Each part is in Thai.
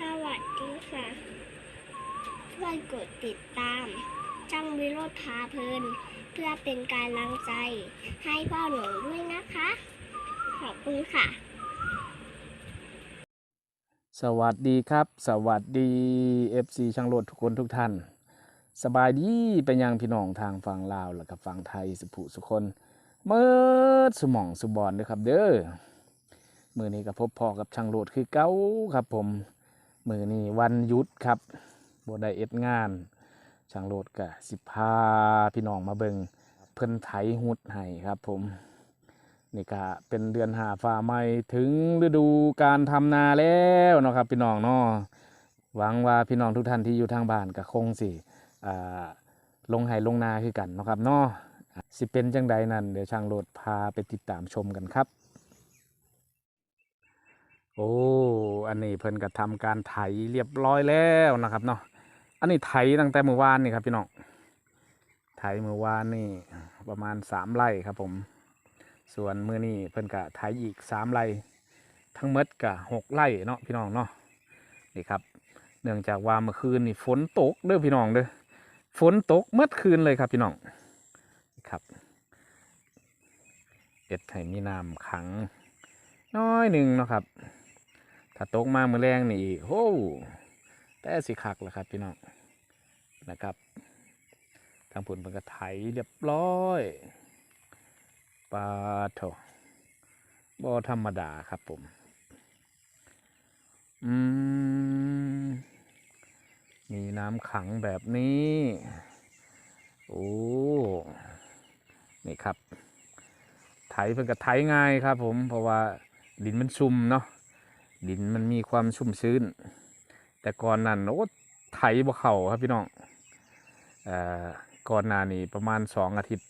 สวัสดีค่ะช่วยกดติดตาม ช่องวิโรธพาเพลิน เพื่อเป็นการลังใจ ให้พ่อหนูด้วยนะคะ ขอบคุณค่ะ สวัสดีครับ สวัสดี FC ช่างโลดทุกคนทุกท่าน สบายดีเป็นยังพี่น้องทางฝั่งลาวและกับฝั่งไทยสุภูสุคนเมื่อสมองสุบอนเด้อครับเด้อมือนี้ก็พบพอกับช่างโลดคือเก้าครับผม มือนี้วันยุดครับบ่ได้เอ็ดงาน ช่างโหลดก็สิพาพี่น้องมาเบิงเพิ่นไถหุดให้ครับผม นี่ก็เป็นเดือนหาฟ้าใหม่ถึงฤดูการทำนาแล้วเนาะครับ พี่น้องเนาะหวังว่าพี่น้องทุกท่านที่อยู่ทางบ้านก็คงสิอ่าลงไห้ลงนาคือกันเนาะครับเนาะอะสิเป็นจังใดนั่นเดี๋ยวช่างโหลดพาไปติดตามชมกันครับ โอ้ อันนี้เพิ่นก็ทำการไถเรียบร้อยแล้วนะครับเนาะ อันนี้ไถตั้งแต่เมื่อวานนี่ครับพี่น้อง ไถเมื่อวานนี่ประมาณสามไร่ครับผม ส่วนเมื่อนี้เพิ่นกะไถอีกสามไร่ ทั้งหมดกะหกไร่เนาะพี่น้องเนาะ นี่ครับ เนื่องจากว่าเมื่อคืนนี่ฝนตกเด้อพี่น้องเด้อ ฝนตกเมื่อคืนเลยครับพี่น้องนี่ครับเอ็ดให้มีน้ำขัง น้อยหนึ่งเนาะครับ ถ้าตกมาเมื่อแรงนี่อีกโอ้แต่สิคักแล้วครับพี่น้องนะครับ ทางผุนเพิ่นก็ไถเรียบร้อยปลาโถบ่ธรรมดาครับผม อืม มีน้ำขังแบบนี้ โอ้ นี่ครับ ไถเพิ่นก็ไถง่ายครับผม เพราะว่าดินมันชุ่มเนาะ ดินมันมีความชุ่มชื้น แต่ก่อนนั้นโอ้ไถบ่เข่าครับพี่น้องอ่อก่อนหน้านี้ประมาณสองอาทิตย์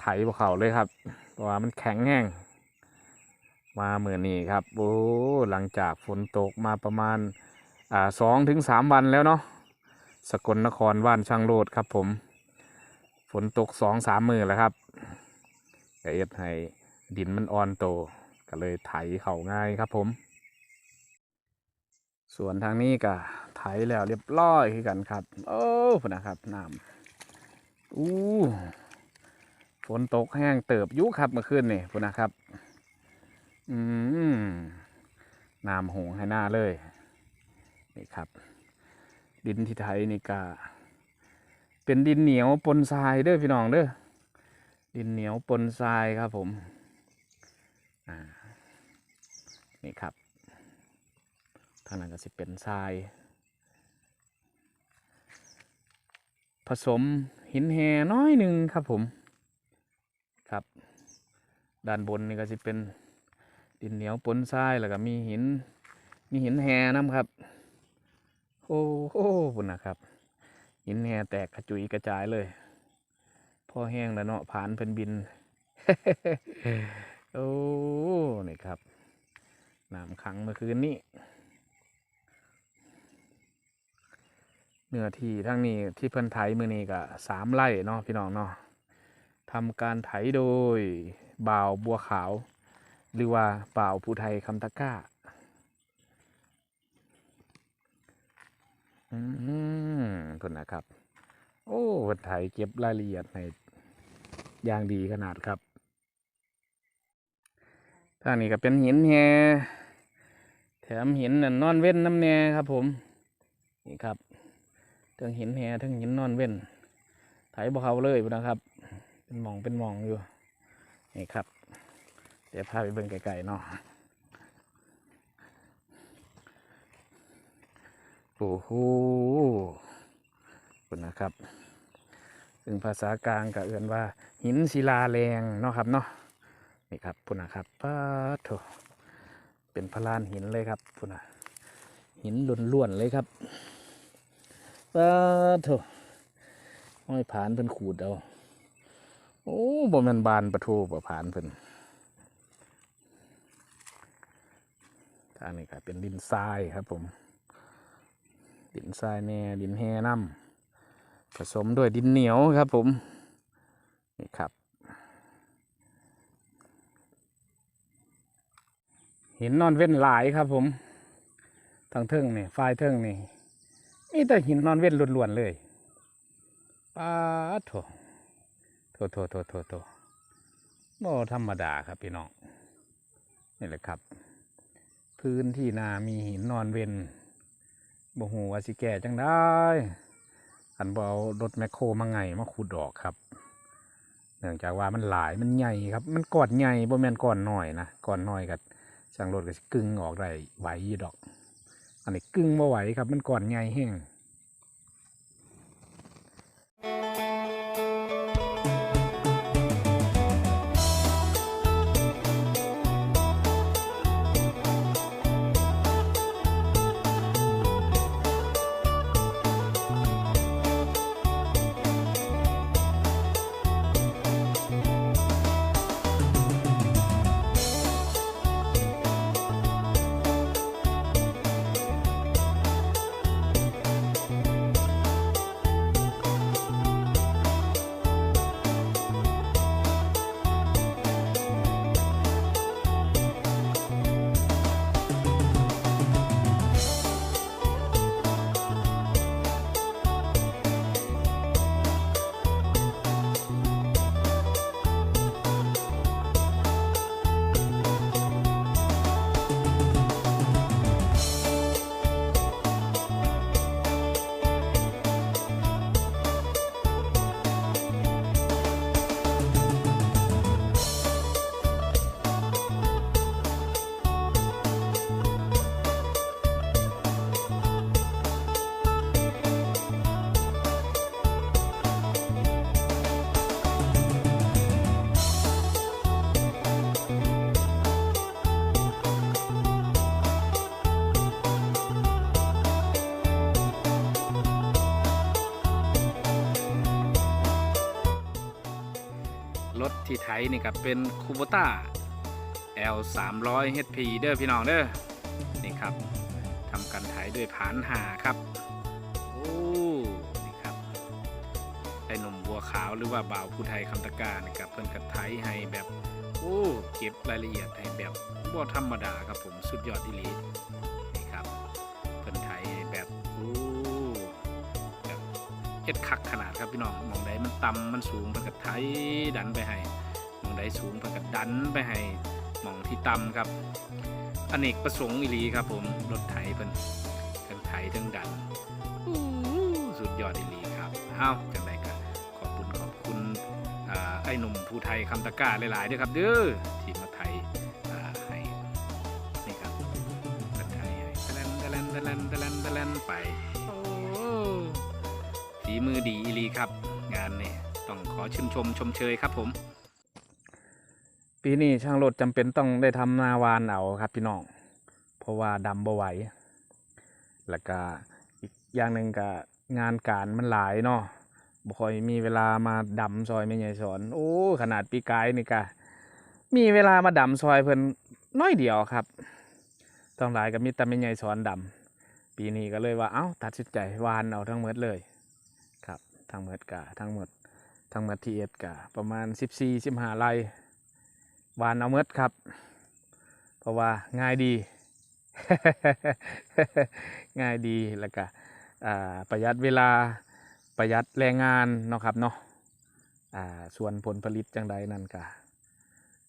ไถบ่เข่าเลยครับ เพราะว่ามันแข็งแห้งมาเมื่อนี้ครับโอ้หลังจากฝนตกมาประมาณอ่าสองถึงสามวันแล้วเนาะสกลนครว่านช่างโลดครับ ผม ฝนตกสองสามมือแล้วครับกเอ็ดให้ดินมันอ่อนโต ก็เลยไถเข่าง่ายครับผม ส่วนทางนี้ก็ไถแล้วเรียบร้อยคือกันครับ โอ้พนะครับน้ำอู้ฝนตกแห้งเติบยุครับเมื่อคืนนี่พุ่นนะครับ อืมน้ำหงให้หน้าเลย นี่ครับ ดินที่ไทยนี่กาเป็นดินเหนียวปนทรายเด้อพี่น้องเด้อดินเหนียวปนทรายครับผม อ่า นี่ครับทางนั้นก็สิเป็นทราย ผสมหินแห่น้อยหนึ่งครับผมครับด้านบนนี่ก็จะเป็นดินเหนียวปนทรายแล้วก็มีหินมีหินแห่น้ำครับ โอ้โหปุ่นนะครับ หินแห่แตกกระจุยกระจายเลยพอแห้งแล้วเนาะผ่านเป็นบิน โอ้นี่ครับ น้ำขังเมื่อคืนนี้เนื้อที่ทั้งนี้ที่เพิ่นไถมือนี้ก็สามไร่เนาะพี่น้องเนาะทำการไถโดยบ่าวบัวขาว หรือว่าบ่าวผู้ไทยคำตะก้าอืมคนนะครับ โอ้คนไทยเก็บรายละเอียดในอย่างดีขนาดครับทางนี้ก็เป็นหินแฮ มหินนั่นนอนเว้นน้ำแน่ครับ ผม นี่ครับทั้งหินแฮทั้งหินนอนเว้นไถบ่เขาเลยนะครับ เป็นมองเป็นมองอยู่ นี่ครับ เดี๋ยวพาไปเบิ่งไกลๆเนาะโอ้โหคุณนะครับซึ่งภาษากลางก็เอื่นว่าหินศิลาแรงเนาะครับเนาะนี่ครับพุ่นะครับป้าโถ เป็นพลานหินเลยครับพุ่นนะหินล้วนๆเลยครับป้าดโถห้อยผานเป็นขูดเอา โอ้บ่ม่นบานประตูประผานเพิ่นทางนี้ก็เป็นดินทรายครับผม ดินทรายแน่ดินแห่น้ำผสมด้วยดินเหนียวครับผม นี่ครับ หินนอนเว้นหลายครับ ผมทางเทิงนี่ฝ่ายเทิงนี่มีแต่หินนอนเว้นล้วนๆเลยป้าโถโถโถโถโถโถบ่ธรรมดาครับพี่น้องนี่แหละครับ พื้นที่นามีหินนอนเว้นบ่หูว่าสิแก่จังได้อันบ่เอารถแมคโครมาไงมาขุดดอกครับเนื่องจากว่ามันหลายมันใหญ่ครับ มันกอนใหญ่บ่แม่นก้อนน้อยนะก้อนน้อยกับ ช่างรถก็สิกึ่งออกได้ไหวอยู่ดอก อันนี้กึ่งบ่ไหวครับ มันก่อนไงแห้ง รถที่ไทยนี่ก็เป็นคูโบต้า L 3 0 0 HP เด้อพี่น้องเด้อนี่ครับทำกันไถด้วยผานหาครับโอ้นี่ครับไอ้หนุ่มบัวขาวหรือว่าบ่าวผู้ไทยคำตะการนี่ครับเพิ่นกัไถให้แบบโอ้เก็บรายละเอียดให้แบบบ่ธรรมดาครับผมสุดยอดที่ลี เฮ็ดคักขนาดครับพี่น้องมองใดมันต่ำมันสูงเพิ่นก็ไถดันไปให้มองใดสูงเพิ่นก็ดันไปให้หมองที่ต่ำครับอเนกประสงค์อีหลีครับผมรถไถเพิ่นทั้งไถทั้งดันสุดยอดอีหลีครับอ้าวจังไดก็ขอบคุณขอบคุณอ่าไอ้หนุ่มภูไทยคำตะกร้าหลายๆด้วยครับเด้อที่มาไทยอ่าให้นี่ครับเพิ่นไทยให้ตะแลนตะแลนตะแลนตะ ฝีมือดีอีลีครับ งานนี่ต้องขอชื่นชมชมเชยครับผม ปีนี้ช่างรถจำเป็นต้องได้ทำนาวานเอาครับพี่น้อง เพราะว่าดำบ่ไหว แล้วก็อีกอย่างหนึ่งก็งานการมันหลายเนาะบ่ค่อยมีเวลามาดำซอยไม่ใหญ่สอน โอ้ ขนาดปีกายนี่ก็มีเวลามาดำซอยเพิ่นน้อยเดียวครับ ต้องหลายก็มีแต่ไม่ใหญ่สอนดำปีนี้ก็เลยว่า เอ้า ตัดสินใจวานเอาทั้งหมดเลย ทั้งหมดกะทั้งหมดทั้งหมดที่เอ็ดกะประมาณ14 15ไร่วานเอาเมดครับ เพราะว่าง่ายดี ง่ายดีแล้วก็ประหยัดเวลาประหยัดแรงงานเนาะครับเนาะส่วนผลผลิตจังใดนั่นก็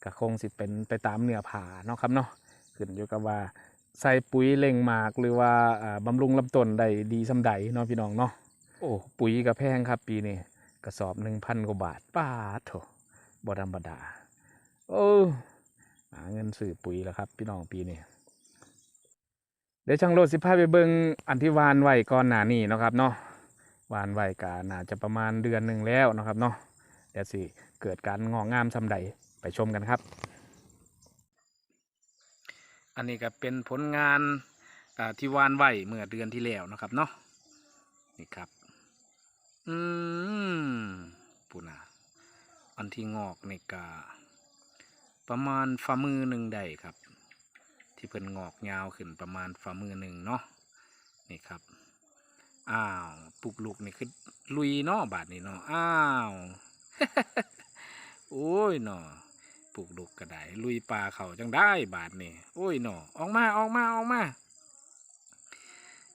ก็คงสิเป็นไปตามเนื้อผาเนาะครับเนาะขึ้นอยู่กับว่าใส่ปุ๋ยเล่งหมากหรือว่าบำรุงลำต้นได้ดีสำใดเนาะพี่น้องเนาะ โอ้ปุ๋ยก็แพงครับ ปีนี้กระสอบหนึ่งพันกว่าบาทป้าโถบ่ธรรมดาโอ้หาเงินซื้อปุ๋ยแล้วครับ พี่น้องปีนี้เดี๋ยวช่างโลดสิพาไปเบิงอันที่วานไว้ก่อนหน้านี้นะครับเนาะวานไว้กาน่าจะประมาณเดือนหนึ่งแล้วนะครับเนาะเดี๋ยวสิเกิดการงอกงามซำใดไปชมกันครับ อันนี้ก็เป็นผลงานอ่าที่วานไว้เมื่อเดือนที่แล้วนะครับเนาะนี่ครับ อืมปูนาอันที่งอกในกา ประมาณฝ่ามือหนึ่งได้ครับ ที่เพิ่นงอกยาวขึ้นประมาณฝ่ามือหนึ่งเนาะนี่ครับ อ้าวปลูกลูกนี่คือลุยเนาะบาทนี่เนาะอ้าวโอ้ยเนาะปลูกลูกก็ได้ลุยป่าเขาจังได้บาทนี่โอ้ยเนาะออกมาออกมาออกมา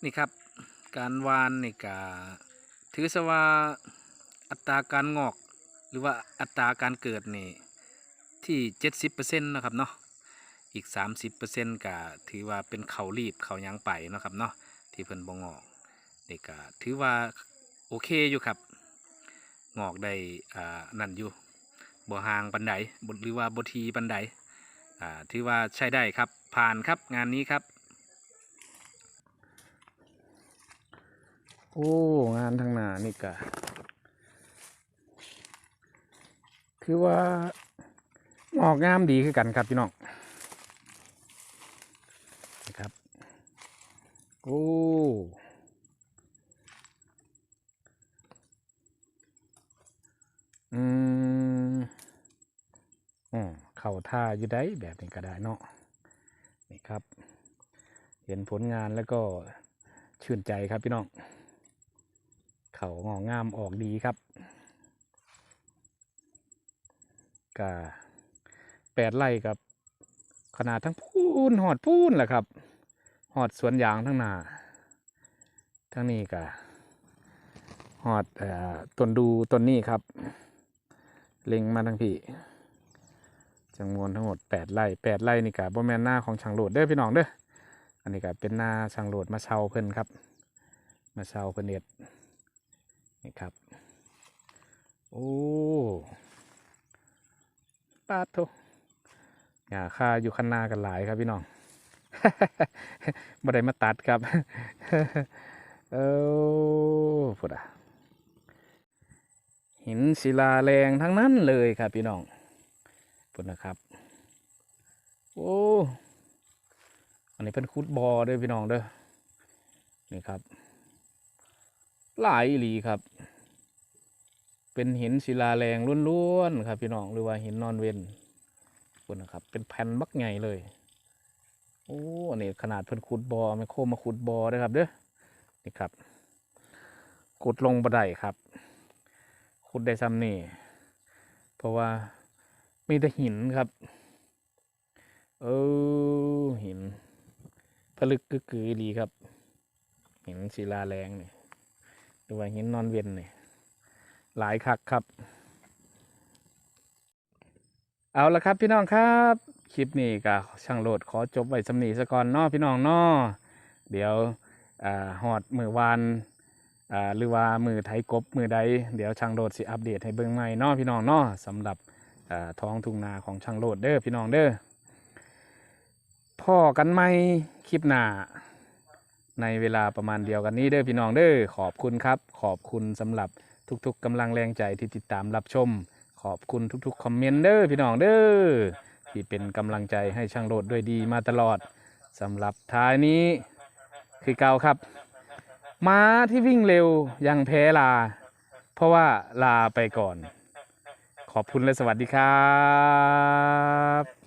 นี่ครับ การวานนี่กา ถือซะว่าอัตราการงอก หรือว่าอัตราการเกิดนี่ที่เจ็ดสิบเปอร์เซ็นต์นะครับเนาะอีกสามสิบเปอร์เซ็นต์กถือว่าเป็นเขารีบเขายังไปนะครับเนาะที่เพิ่นบ่งอกนี่กถือว่าโอเคอยู่ครับ งอกได้อ่านั่นอยู่บ่ห่างปันไดหรือว่าบ่ทีปันไดอ่าถือว่าใช้ได้ครับผ่านครับงานนี้ครับ โอ้ งานทางหน้านี่กะถือว่างอกงามดีคือกันครับพี่น้องนะครับ โอ้อืมอ๋อเข่าท่าอยู่ได้แบบนี้ก็ได้เนาะนี่ครับ เห็นผลงานแล้วก็ชื่นใจครับพี่น้อง เขางอกงามออกดีครับกาแปดไร่กับ ขนาดทั้งพูนหอดพูนแหละครับ หอดสวนยางทั้งหนาทั้งนี้กะหอดอต้นดูต้นนี้ครับ เล็งมาทั้งพี่จำนวนทั้งหมดแปดไร่แปดไร่นี่กะบ่แม่นหน้าของช่างโหลดเด้อพี่น้องเด้ออันนี้กะเป็นหน้าช่างโหลดมาเช่าเพิ่นครับ มาเช่าเพิ่นเน็ด นี่ครับ โอ้ปาดโทหญ้าคาอยู่ข้างหน้ากันหลายครับพี่น้องบ่ได้มาตัดครับเออพุดอะหินศิลาแรงทั้งนั้นเลยครับพี่น้องพุดนะครับ โอ้อันนี้เป็นคุดบอเด้อพี่น้องเด้อนี่ครับ หลายอีหลีครับ เป็นหินศิลาแรงล้วนๆครับพี่น้องหรือว่าหินนอนเวนพุดนะครับ เป็นแผ่นบักใหญ่เลย โอ้อันนี้ขนาดเพิ่นขุดบอไม่โคมาขุดบอเด้ครับเด้อนี่ครับขุดลงบันไดครับขุดได้ซ้ำนี่เพราะว่ามีแต่หินครับ เออหินผลึกกึกกือดีครับ หินศิลาแรงนี่ห รือว่าหินนอนเวียนนี่หลายคักครับ เอาละครับพี่น้องครับ คลิปนี้ก็ช่างโหลดขอจบไว้สำนีสะก่อนนาะพี่น้องนาะเดี๋ยวอหอดมือวานหรือว่ามือไทยกบมือใด เดี๋ยวช่างโหลดสิอัปเดตให้เบิ่งใหม่นาะพี่น้องนาะสำหรับท้องทุ่งนาของช่างโหลดเด้อพี่น้องเด้อพ่อกันไหมคลิปหน้า ในเวลาประมาณเดียวกันนี้เด้อพี่น้องเด้อขอบคุณครับ ขอบคุณสำหรับทุกๆกำลังแรงใจที่ติดตามรับชม ขอบคุณทุกๆคอมเมนต์เด้อพี่น้องเด้อที่เป็นกำลังใจให้ช่างโหลดด้วยดีมาตลอดสำหรับท้ายนี้คือเกาครับม้าที่วิ่งเร็วยังแพ้ลา เพราะว่าลาไปก่อน ขอบคุณและสวัสดีครับ